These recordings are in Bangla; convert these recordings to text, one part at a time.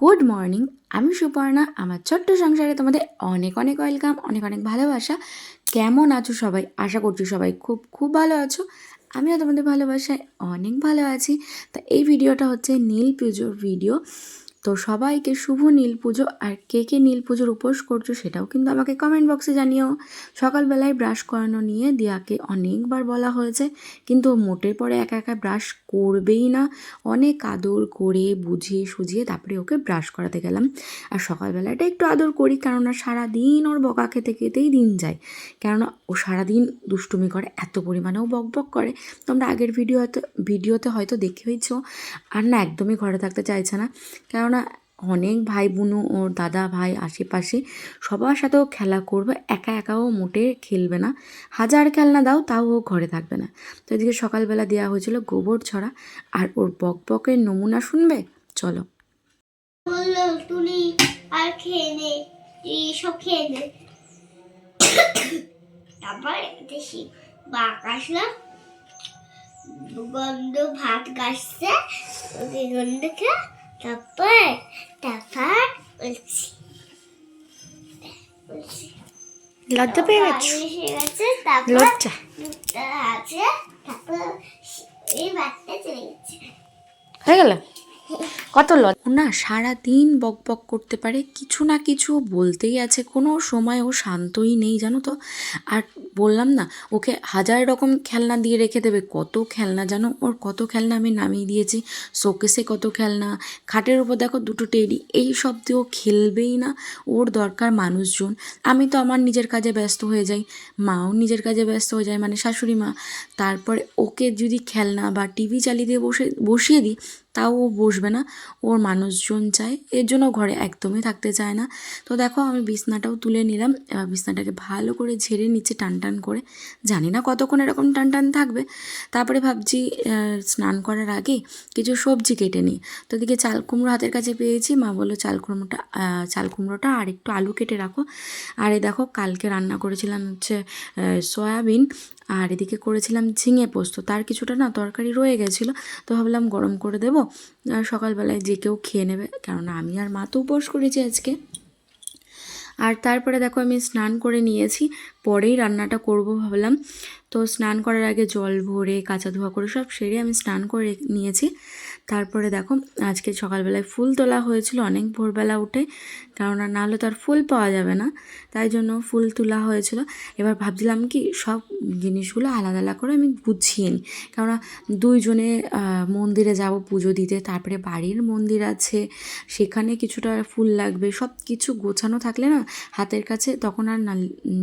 গুড মর্নিং, আমি সুপর্ণা, আমার ছোট্ট সংসারে তোমাদের অনেক অনেক ওয়েলকাম, অনেক অনেক ভালোবাসা। কেমন আছো সবাই? আশা করছি সবাই খুব খুব ভালো আছো। আমিও তোমাদের ভালোবাসায় অনেক ভালো আছি। তা এই ভিডিওটা হচ্ছে নীল পুজোর ভিডিও। তো সবাইকে শুভ নীল পুজো আর কে কে নীল পুজোর উপোস করছ সেটাও কিন্তু আমাকে কমেন্ট বক্সে জানিও। সকালবেলায় ব্রাশ করানো নিয়ে দিয়াকে অনেকবার বলা হয়েছে, কিন্তু মোটের পরে একা একা ব্রাশ করবেই না। অনেক আদর করে বুঝিয়ে সুঝিয়ে তারপরে ওকে ব্রাশ করাতে গেলাম। আর সকালবেলাটা একটু আদর করি, কেননা সারাদিন ওর বকা খেতে খেতেই দিন যায়। কেননা ও সারাদিন দুষ্টুমি করে, এত পরিমাণেও বক বক করে। তোমরা আগের ভিডিও হয়তো ভিডিওতে হয়তো দেখেইছ। আর না, একদমই ঘরে থাকতে চাইছে না। কেননা অনেক ভাই বোনও ওর দাদা, ভাই আশেপাশে সবার সাথেও খেলা করবে, একা একাও মোটে খেলবে না। হাজার খেলনা দাও, তাও ও ঘরে থাকবে না। তো এদিকে সকালবেলা দেওয়া হয়েছিল গোবর ছড়া, আর ওর বক বকের নমুনা শুনবে? চলো। আর তারপর গন্ধ ভাত গাছছে গন্ধ খেয়ে তারপর তারপর বলছি। লজ্জা পেয়ে গেছে? লজ্জা। আছে তারপর এই বাচ্চা চলে গেছে। হয়ে গেল? কত লজ না সারা দিন বক বক করতে পারে, কিছু না কিছু বলতেই আছে, কোনো সময় ও শান্তই নেই, জানো তো? আর বললাম না, ওকে হাজার রকম খেলনা দিয়ে রেখে দেবে, কত খেলনা, জানো? ওর কত খেলনা আমি নামিয়ে দিয়েছি, শোকেসে কত খেলনা, খাটের উপর দেখো দুটো টেডি, এই সব দিয়ে ও খেলবেই না, ওর দরকার মানুষজন। আমি তো আমার নিজের কাজে ব্যস্ত হয়ে যাই, মাও নিজের কাজে ব্যস্ত হয়ে যায় মানে শাশুড়ি মা। তারপরে ওকে যদি খেলনা বা টিভি চালিয়ে দিয়ে বসে, বসিয়ে দিই তাও ও বসবে না। ওর মানুষজন চায়। এর জন্য ঘরে একদমই থাকতে চায় না। তো দেখো, আমি বিছনাটাও তুলে নিলাম। এবার বিছনাটাকে ভালো করে ঝেড়ে নিচ্ছে টান টান করে, জানি না কতক্ষণ এরকম টান টান থাকবে। তারপরে ভাবছি স্নান করার আগে কিছু সবজি কেটে নিই। তো দিকে চাল কুমড়ো হাতের কাছে পেয়েছি। মা বলল, চাল কুমড়োটা চাল কুমড়োটা আর একটু আলু কেটে রাখো। আর এই দেখো, কালকে রান্না করেছিলাম হচ্ছে সয়াবিন আর এদিকে করেছিলাম ঝিঙে পোস্ত। তার কিছুটা না তরকারি রয়ে গেছিল, তো ভাবলাম গরম করে দেবো। আর সকালবেলায় যে কেউ খেয়ে নেবে, কেননা আমি আর মা তো উপোস করেছি আজকে। আর তারপরে দেখো আমি স্নান করে নিয়েছি, পরেই রান্নাটা করব ভাবলাম। তো স্নান করার আগে জল ভরে, কাঁচা ধোয়া করে সব সেরে আমি স্নান করে নিয়েছি। তারপরে দেখো আজকে সকালবেলায় ফুল তোলা হয়েছিল, অনেক ভোরবেলা উঠে। কেননা নাহলে তো আর ফুল পাওয়া যাবে না। তাই জন্য ফুল তোলা হয়েছিল। এবার ভাবছিলাম কি সব জিনিসগুলো আলাদা আলাদা করে আমি গুছিয়ে নিই। কেননা দুইজনে মন্দিরে যাব পুজো দিতে, তারপরে বাড়ির মন্দির আছে, সেখানে কিছুটা ফুল লাগবে সব কিছু গোছানো থাকলে না হাতের কাছে তখন আর না,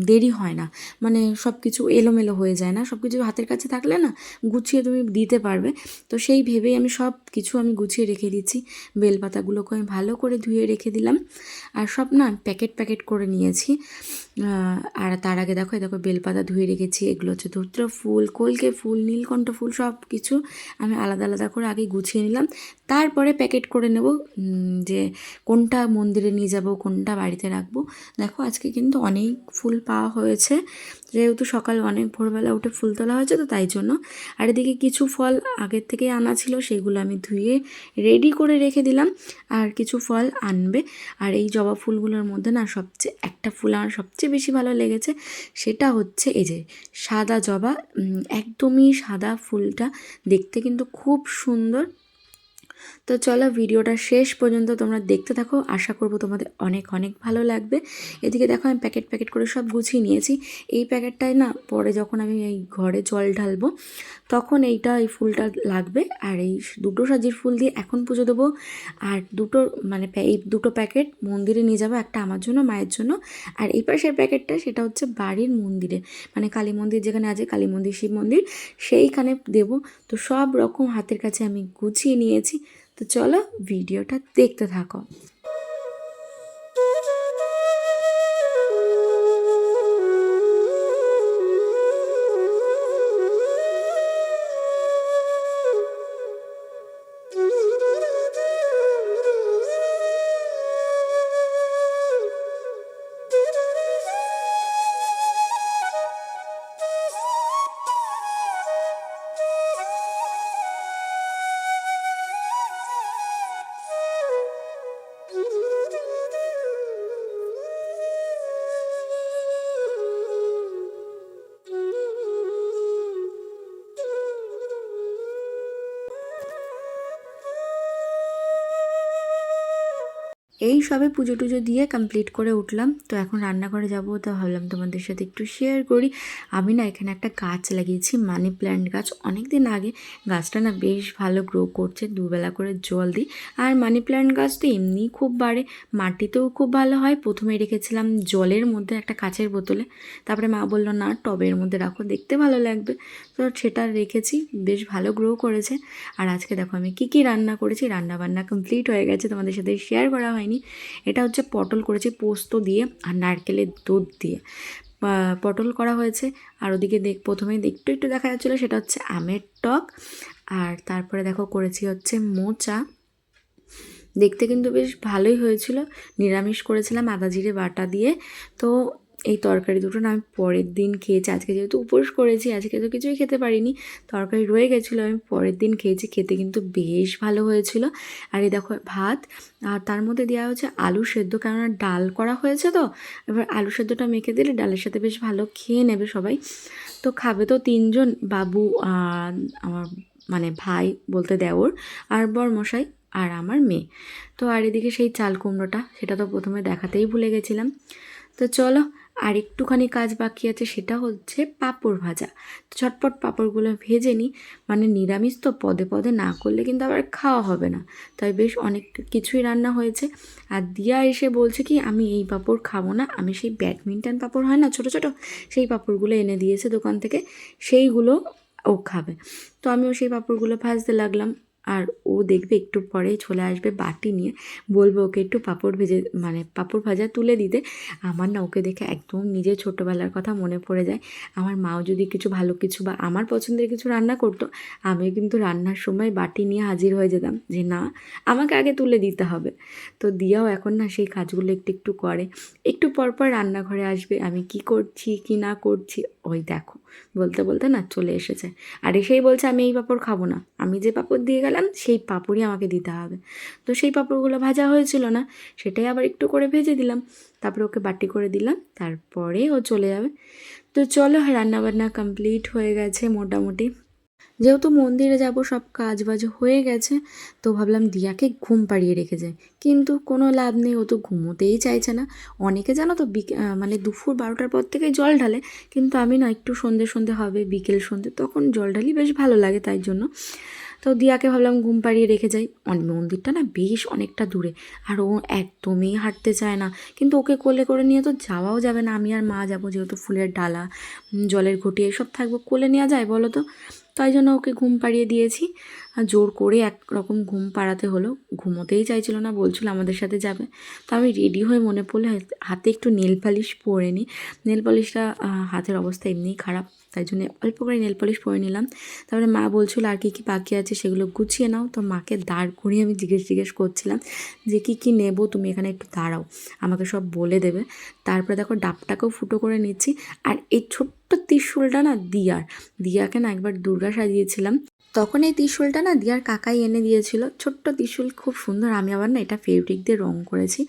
দেরি হয় না। মানে সব কিছু এলোমেলো হয়ে যায় না সব কিছু হাতের কাছে থাকলে না গুছিয়ে তুমি দিতে পারবে। তো সেই ভেবেই আমি সব কিছু আমি গুছিয়ে রেখে দিচ্ছি। বেলপাতাগুলোকে আমি ভালো করে ধুয়ে রেখে দিলাম। আর সব না প্যাকেট প্যাকেট করে নিয়েছি। আর তার আগে দেখো দেখো বেলপাতা ধুয়ে রেখেছি, এগুলো হচ্ছে ধূত্র ফুল, কলকে ফুল, নীলকণ্ঠ ফুল, সব কিছু আমি আলাদা আলাদা করে আগে গুছিয়ে নিলাম। তারপরে প্যাকেট করে নেব যে কোনটা মন্দিরে নিয়ে যাব, কোনটা বাড়িতে রাখব। দেখো আজকে কিন্তু অনেক ফুল পাওয়া হয়েছে, যেহেতু সকাল অনেক ভোরবেলা উঠে ফুল তোলা হয়েছে তো তাই জন্য। আর এদিকে কিছু ফল আগের থেকে আনা ছিল, সেগুলো আমি ধুয়ে রেডি করে রেখে দিলাম, আর কিছু ফল আনবে। আর এই জবা ফুলগুলোর মধ্যে না সবচেয়ে, একটা ফুল আমার সবচেয়ে বেশি ভালো লেগেছে, সেটা হচ্ছে এই যে সাদা জবা একদমই সাদা ফুলটা দেখতে কিন্তু খুব সুন্দর। তো চলো ভিডিওটা শেষ পর্যন্ত তোমরা দেখতে থাকো। আশা করব তোমাদের অনেক অনেক ভালো লাগবে। এদিকে দেখো আমি প্যাকেট প্যাকেট করে সব গুছিয়ে নিয়েছি। এই প্যাকেটটায় না পরে যখন আমি এই ঘরে জল ঢালবো, তখন এইটা, এই ফুলটা লাগবে। আর এই দুটো সাজির ফুল দিয়ে এখন পুজো দেবো। আর দুটো মানে এই দুটো প্যাকেট মন্দিরে নিয়ে যাব, একটা আমার জন্য, মায়ের জন্য। আর এই পাশের প্যাকেটটা সেটা হচ্ছে বাড়ির মন্দিরে। মানে কালী মন্দির যেখানে আছে, কালী মন্দির, শিব মন্দির, সেইখানে দেবো। তো সব রকম হাতের কাছে আমি গুছিয়ে নিয়েছি। তো চলো ভিডিওটা দেখতে থাকো। এই সবে পুজো টুজো দিয়ে কমপ্লিট করে উঠলাম। তো এখন রান্নাঘরে যাব, তো ভাবলাম তোমাদের সাথে একটু শেয়ার করি। আমি না এখানে একটা গাছ লাগিয়েছি মানি প্ল্যান্ট গাছ। অনেক দিন আগে গাছটা না বেশ ভালো গ্রো করছে, দুবেলা করে জল দিই। আর মানি প্ল্যান্ট গাছ তো এমনিই খুব বাড়ে, মাটিতেও খুব ভালো হয়। প্রথমে রেখেছিলাম জলের মধ্যে একটা কাচের বোতলে। তারপরে মা বলল, না, টবের মধ্যে রাখো, দেখতে ভালো লাগবে। তো সেটা রেখেছি, বেশ ভালো গ্রো করেছে। আর আজকে দেখো আমি কী কী রান্না করেছি রান্না বান্না কমপ্লিট হয়ে গেছে। তোমাদের সাথে শেয়ার করা হয়নি। এটা হচ্ছে পটল করেছি পোস্ত দিয়ে আর নারকেলের দুধ দিয়ে। পটল করা হয়েছে আর ওদিকে দেখ, প্রথমেই একটু একটু দেখা যাচ্ছিল, সেটা হচ্ছে আমের টক। আর তারপরে দেখো করেছি হচ্ছে মোচা। দেখতে কিন্তু বেশ ভালোই হয়েছিল। নিরামিষ করেছিলাম আদা জিরে বাটা দিয়ে। তো এই তরকারি দুটো না আমি পরের দিন খেয়েছি। আজকে যেহেতু উপোস করেছি, আজকে তো কিছুই খেতে পারিনি। তরকারি রয়ে গেছিল, আমি পরের দিন খেয়েছি। খেতে কিন্তু বেশ ভালো হয়েছিল। আর এই দেখো ভাত, আর তার মধ্যে দেওয়া হচ্ছে আলু সেদ্ধ, কেননা ডাল করা হয়েছে তো, এবার আলু সেদ্ধটা মেখে দিলে ডালের সাথে বেশ ভালো খেয়ে নেবে সবাই। তো খাবে তো তিনজন, বাবু আমার মানে ভাই বলতে দেওর, আর বর মশাই আর আমার মেয়ে। তো আর এদিকে সেই চাল কুমড়োটা, সেটা তো প্রথমে দেখাতেই ভুলে গেছিলাম। তো চলো আর একটুখানি কাজ বাকি আছে, সেটা হচ্ছে পাঁপড় ভাজা। ঝটপট পাঁপড়গুলো ভেজে নিই। মানে নিরামিষ তো পদে পদে না করলে কিন্তু আবার খাওয়া হবে না। তাই বেশ অনেক কিছুই রান্না হয়েছে। আর দিয়া এসে বলছে কি, আমি এই পাঁপড় খাব না। আমি সেই ব্যাডমিন্টন পাঁপড় হয় না ছোটো ছোটো? সেই পাঁপড়গুলো এনে দিয়েছে দোকান থেকে। সেইগুলো ও খাবে। তো আমিও সেই পাঁপড়গুলো ভাজতে লাগলাম। আর ও দেখবে একটু পরেই চলে আসবে বাটি নিয়ে। বলব ওকে একটু পাঁপড় ভেজে মানে পাঁপড় ভাজা তুলে দিতে। আমার না ওকে দেখে একদম নিজের ছোটোবেলার কথা মনে পড়ে যায়। আমার মাও যদি কিছু ভালো কিছু বা আমার পছন্দের কিছু রান্না করতো আমি কিন্তু রান্নার সময় বাটি নিয়ে হাজির হয়ে যেতাম যে না, আমাকে আগে তুলে দিতে হবে। তো দিয়াও এখন না সেই কাজগুলো একটু একটু করে। একটু পর পর রান্নাঘরে আসবে, আমি কি করছি, কি না করছি, ওই দেখো। বলতে বলতে না চলে এসেছে। আর এসেই বলছে, আমি এই পাঁপড় খাব না। আমি যে পাঁপড় দিয়ে গেলাম, সেই পাঁপড়ই আমাকে দিতে হবে। তো সেই পাঁপড়গুলো ভাজা হয়েছিল না, সেটাই আবার একটু করে ভেজে দিলাম। তারপরে ওকে বাটি করে দিলাম, তারপরে ও চলে যাবে। তো চলো, রান্নাবান্না কমপ্লিট হয়ে গেছে মোটামুটি। যেহেতু মন্দিরে যাব, সব কাজ বাজ হয়ে গেছে, তো ভাবলাম দিয়াকে ঘুম পাড়িয়ে রেখে যাই। কিন্তু কোনো লাভ নেই, ও তো ঘুমোতেই চাইছে না। অনেকে জানো তো মানে দুপুর বারোটার পর থেকে জল ঢালে, কিন্তু আমি না একটু সন্ধে সন্ধে হবে, বিকেল সন্ধে, তখন জল ঢালি বেশ ভালো লাগে তাই জন্য। তো দিয়াকে ভাবলাম ঘুম পাড়িয়ে রেখে যাই। মন্দিরটা না বেশ অনেকটা দূরে, আর ও একদমই হাঁটতে চায় না। কিন্তু ওকে কোলে করে নিয়ে তো যাওয়াও যাবে না, আমি আর মা যাব যেহেতু ফুলের ডালা জলের ঘটি, এসব থাকব কোলে নেওয়া যায় বলো তো? তাই জন্য ওকে ঘুম পাড়িয়ে দিয়েছি। জোর করে একরকম ঘুম পাড়াতে হলো। ঘুমোতেই চাইছিল না, বলছিল আমাদের সাথে যাবে। তো আমি রেডি হয়ে মনে পড়লে হাত- একটু নেল পালিশ পরে নিই নেল পালিশটা হাতের অবস্থা এমনিই খারাপ, তাই জন্য অল্প করে নেল পালিশ পরে নিলাম। তারপরে মা বলছিল, আর কী কী বাকি আছে সেগুলো গুছিয়ে নাও। তো মাকে দাঁড় করিয়ে আমি জিজ্ঞেস জিজ্ঞেস করছিলাম যে, কী কী নেব? তুমি এখানে একটু দাঁড়াও, আমাকে সব বলে দেবে। তারপরে দেখো ডাবটাকেও ফুটো করে নিচ্ছি। আর এই ছোট্ট ত্রিশূলটা না দিয়ার, দিয়াকে না একবার দুর্গা সাজিয়েছিলাম। তখন এই ত্রিশূলটা না দিয়ার কাকাই এনে দিয়েছিল। ছোট্ট ত্রিশূল, খুব সুন্দর। আমি আবার না এটা ফেব্রিক দিয়ে রং করেছি।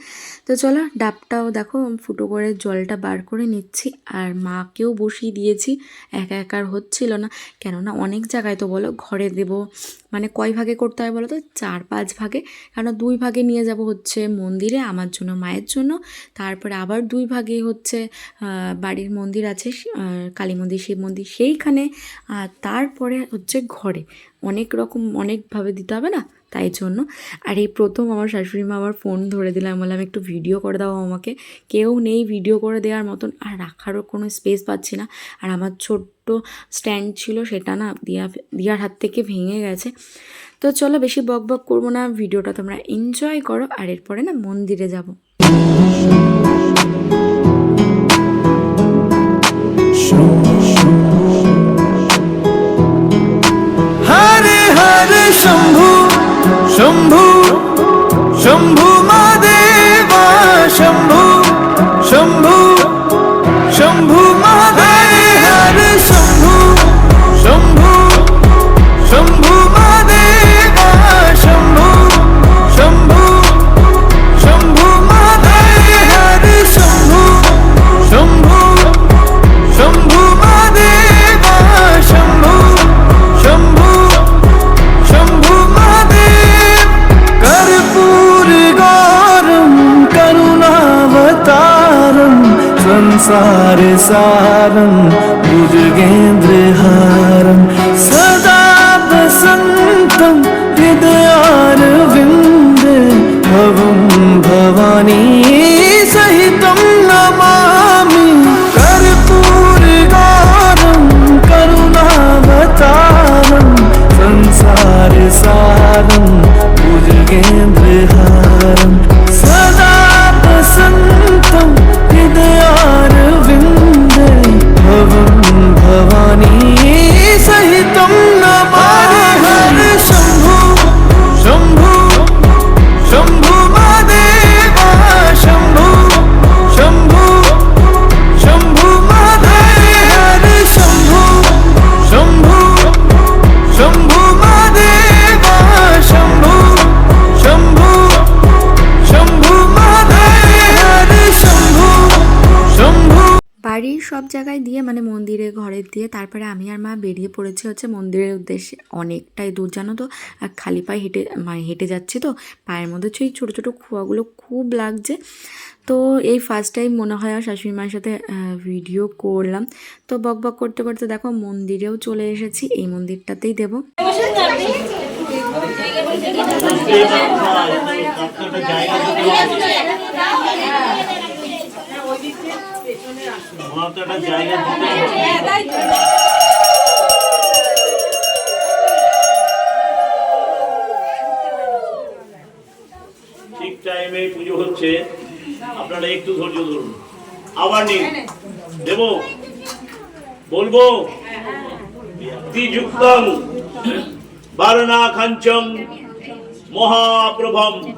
তো চলো, ডাবটাও দেখো, ফুটো করে জলটা বার করে নিচ্ছি। আর মাকেও বসিয়ে দিয়েছি। একা একার হচ্ছিল না। কেননা অনেক জায়গায় তো বলো, ঘরে দেবো মানে কয় ভাগে করতে হয় বলো তো? চার পাঁচ ভাগে। কেন দুই ভাগে নিয়ে যাব হচ্ছে মন্দিরে, আমার জন্য, মায়ের জন্য। তারপরে আবার দুই ভাগে হচ্ছে বাড়ির মন্দির আছে কালী মন্দির, শিব মন্দির সেইখানে। আর তারপরে হচ্ছে ঘরে। অনেক রকম, অনেকভাবে দিতে হবে না? তাই জন্য। আর এই প্রথম আমার শাশুড়ি মা আমার ফোন ধরে দিলাম বললাম, একটু ভিডিও করে দাও আমাকে। কেউ নেই ভিডিও করে দেওয়ার মতন, আর রাখারও কোনো স্পেস পাচ্ছি না। আর আমার ছোট্ট স্ট্যান্ড ছিল, সেটা না দিয়া, দিয়ার হাত থেকে ভেঙে গেছে। তো চলো বেশি বক বক করব না ভিডিওটা তোমরা এনজয় করো, আর এরপরে না মন্দিরে যাব। শম্ভু सारं भुजगेन्द्रहारं सदा वसन्तं हृदयारविन्दे भवं भवानी সব জায়গায় দিয়ে মানে মন্দিরে ঘরের দিয়ে, তারপরে আমি আর মা বেরিয়ে পড়েছি হচ্ছে মন্দিরের উদ্দেশ্যে। অনেকটাই দূর, জানো তো? আর খালি পায়ে হেঁটে মানে হেঁটে যাচ্ছি তো, পায়ের মধ্যে এই ছোটো ছোটো খোয়াগুলো খুব লাগছে। তো এই ফার্স্ট টাইম মনে হয় আর শাশুড়ি মায়ের সাথে ভিডিও করলাম। তো বক বক করতে করতে দেখো মন্দিরেও চলে এসেছি, এই মন্দিরটাতেই দেবো। ঠিক টাইমে পুজো হচ্ছে। আপনারা একটু ধৈর্য ধরুন। আবার নিন। দেব। বলব। যুক্তং বারণাখাঞ্চম। মহাপ্রভম।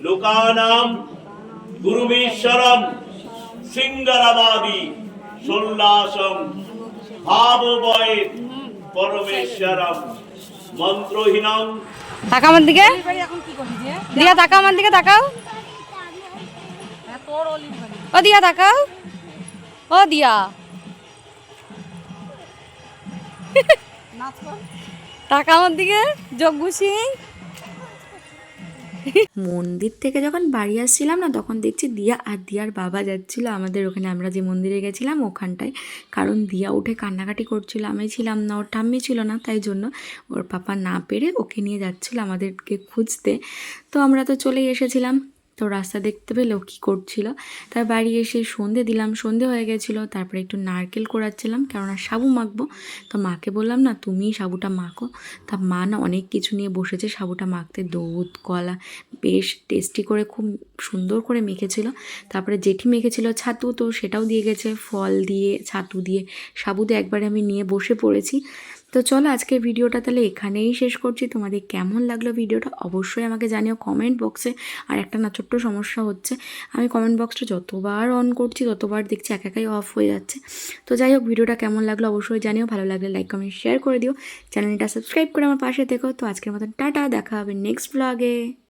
লোকানাম। গুরুমীশ্বরম সিঙ্গরাবাদী। সোল্লাসম ভাববয়ে পরমেশ্বরম। মন্ত্রহীনম। তাকা আমার দিকে। দিয়া তাকা আমার দিকে তাকাও। ও দিয়া তাকাও। ও দিয়া। আমার দিকে সিং। মন্দির থেকে যখন বাড়ি আসছিলাম না, তখন দেখছি দিয়া আর দিয়ার বাবা যাচ্ছিল আমাদের ওখানে। আমরা যে মন্দিরে গেছিলাম ওখানটায়। কারণ দিয়া উঠে কান্নাকাটি করছিল, আমি ছিলাম না, ওর ঠাম্মি ছিল না, তাই জন্য ওর পাপা না পেরে ওকে নিয়ে যাচ্ছিল আমাদেরকে খুঁজতে। তো আমরা তো চলেই এসেছিলাম। তো রাস্তা দেখতে পেলে কী করছিল। তার বাড়ি এসে সন্ধে দিলাম, সন্ধে হয়ে গেছিল। তারপরে একটু নারকেল কোড়াচ্ছিলাম, কেননা সাবু মাখবো। তো মাকে বললাম, না তুমিই সাবুটা মাখো। তা মা না অনেক কিছু নিয়ে বসেছে সাবুটা মাখতে। দুধ, কলা, বেশ টেস্টি করে খুব সুন্দর করে মেখেছিল। তারপরে জেঠি মেখেছিল ছাতু, তো সেটাও দিয়ে গেছে। ফল দিয়ে, ছাতু দিয়ে, সাবু দিয়ে একবারে আমি নিয়ে বসে পড়েছি। তো চলো আজকের ভিডিওটা তাহলে এখানেই শেষ করছি। তোমাদের কেমন লাগল ভিডিওটা অবশ্যই আমাকে জানিও কমেন্ট বক্সে আর একটা না ছোট্ট সমস্যা হচ্ছে, আমি কমেন্ট বক্সটা যতবার অন করছি, ততবার দেখছি এক একাই অফ হয়ে যাচ্ছে। তো যাই হোক, ভিডিওটা কেমন লাগল অবশ্যই জানিও। ভালো লাগলে লাইক কমেন্ট শেয়ার করে দিও। চ্যানেলটা সাবস্ক্রাইব করে আমার পাশে দেখো তো আজকের মতন টাটা, দেখা হবে নেক্সট ব্লগে